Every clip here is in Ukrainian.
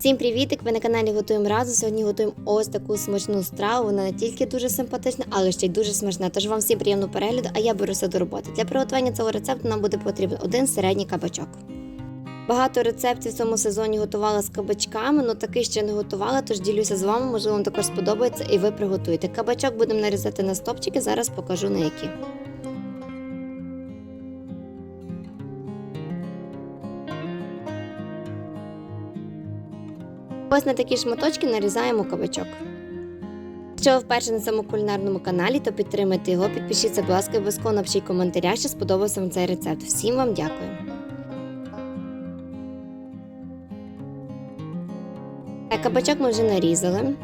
Всім привітик! Ви на каналі готуємо разом. Сьогодні готуємо ось таку смачну страву. Вона не тільки дуже симпатична, але ще й дуже смачна. Тож вам всім приємного перегляду, а я беруся до роботи. Для приготування цього рецепту нам буде потрібен один середній кабачок. Багато рецептів в цьому сезоні готувала з кабачками, але такий ще не готувала, тож ділюся з вами, можливо, вам також сподобається і ви приготуєте. Кабачок будемо нарізати на стопчики, зараз покажу на які. Ось на такі шматочки нарізаємо кабачок. Якщо ви вперше на цьому кулінарному каналі, то підтримайте його, підпишіться, будь ласка, обов'язково напишіть коментаря, що сподобався вам цей рецепт. Всім вам дякую. Кабачок ми вже нарізали.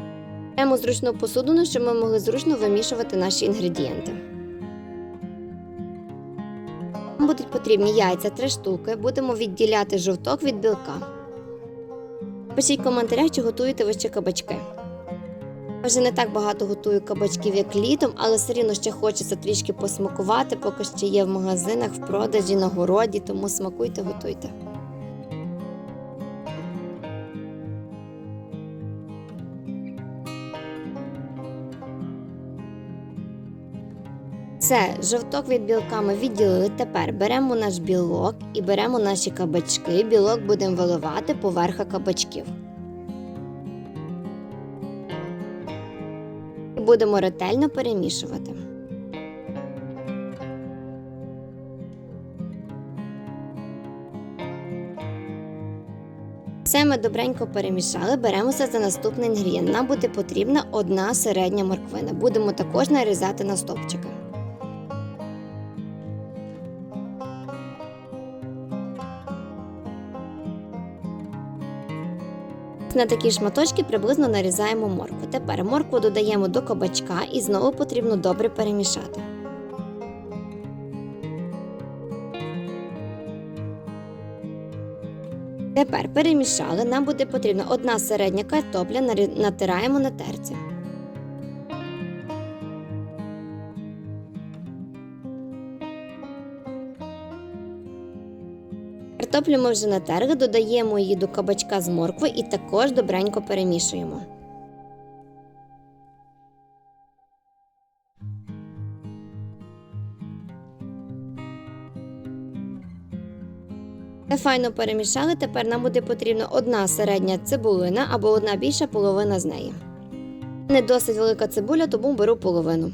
Беремо зручну посудину, щоб ми могли зручно вимішувати наші інгредієнти. Нам будуть потрібні яйця 3 штуки. Будемо відділяти жовток від білка. Пишіть в коментарях, чи готуєте ви ще кабачки. Я вже не так багато готую кабачків, як літом, але все рівно ще хочеться трішки посмакувати, поки ще є в магазинах, в продажі, на городі, тому смакуйте, готуйте. Все, жовток від білка ми відділили. Тепер беремо наш білок і беремо наші кабачки. Білок будемо виливати поверха кабачків. І будемо ретельно перемішувати. Все ми добренько перемішали, беремося за наступний інгредієнт. Нам буде потрібна одна середня морквина. Будемо також нарізати на стовпчики. На такі шматочки приблизно нарізаємо моркву. Тепер моркву додаємо до кабачка і знову потрібно добре перемішати. Тепер перемішали. Нам буде потрібна одна середня картопля, натираємо на терці. Картоплю вже натерли, додаємо її до кабачка з моркви і також добренько перемішуємо. Все файно перемішали. Тепер нам буде потрібна одна середня цибулина або одна більша половина з неї. Не досить велика цибуля, тому беру половину.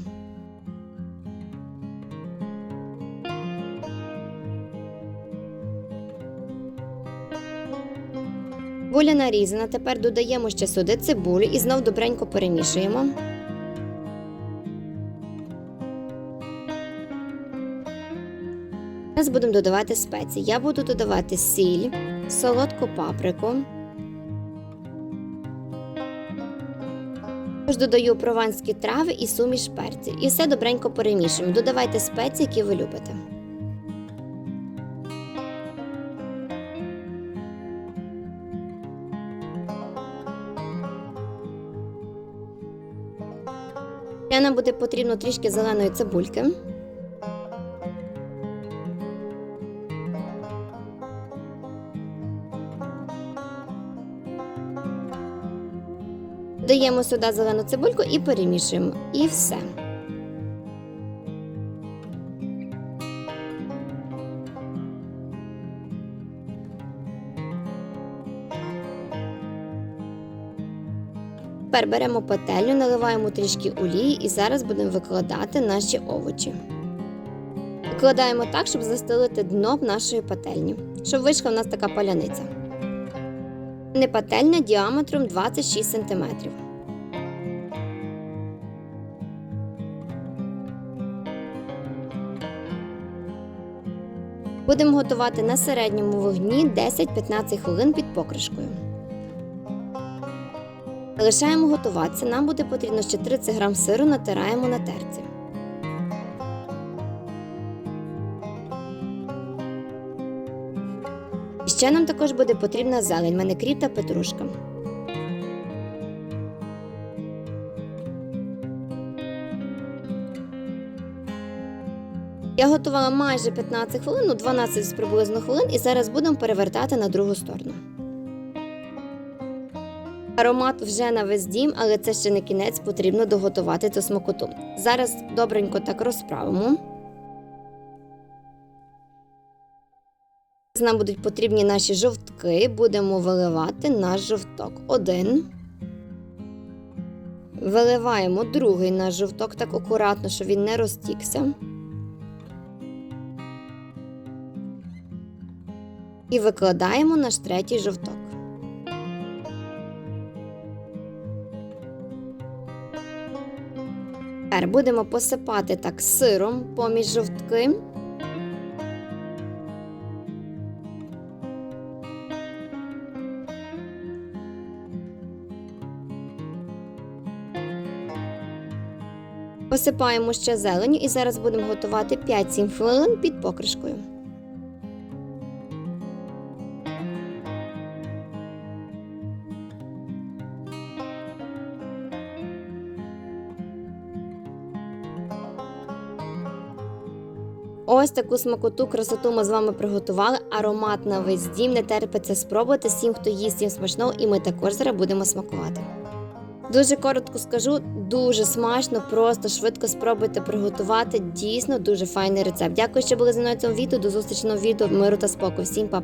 Цибуля нарізана. Тепер додаємо ще сюди цибулю і знов добренько перемішуємо. Зараз будемо додавати спеції. Я буду додавати сіль, солодку паприку. Також додаю прованські трави і суміш перців. І все добренько перемішуємо. Додавайте спеції, які ви любите. Ще нам буде потрібно трішки зеленої цибульки. Даємо сюди зелену цибульку і перемішуємо. І все. Тепер беремо пательню, наливаємо трішки олії і зараз будемо викладати наші овочі. Викладаємо так, щоб застелити дно нашої пательні, щоб вийшла в нас така паляниця. Не пательня діаметром 26 см. Будемо готувати на середньому вогні 10-15 хвилин під покришкою. Залишаємо готуватися. Нам буде потрібно ще 30 г сиру натираємо на терці. Ще нам також буде потрібна зелень, мене кріп та петрушка. Я готувала майже 15 хвилин, ну 12 приблизно хвилин, і зараз будемо перевертати на другу сторону. Аромат вже на весь дім, але це ще не кінець, потрібно доготувати цю смакоту. Зараз добренько так розправимо. Нам будуть потрібні наші жовтки. Будемо виливати наш жовток. Один. Виливаємо другий наш жовток так акуратно, щоб він не розтікся. І викладаємо наш третій жовток. Тепер будемо посипати так сиром поміж жовтки. Посипаємо ще зеленю і зараз будемо готувати 5-7 хвилин під покришкою. Ось таку смакоту, красоту ми з вами приготували. Аромат на весь дім не терпиться спробувати. Всім, хто їсть, їм смачного, і ми також зараз будемо смакувати. Дуже коротко скажу, дуже смачно, просто швидко спробуйте приготувати. Дійсно дуже файний рецепт. Дякую, що були зі мною в цьому відео. До зустрічі в відео. Миру та спокою. Всім па.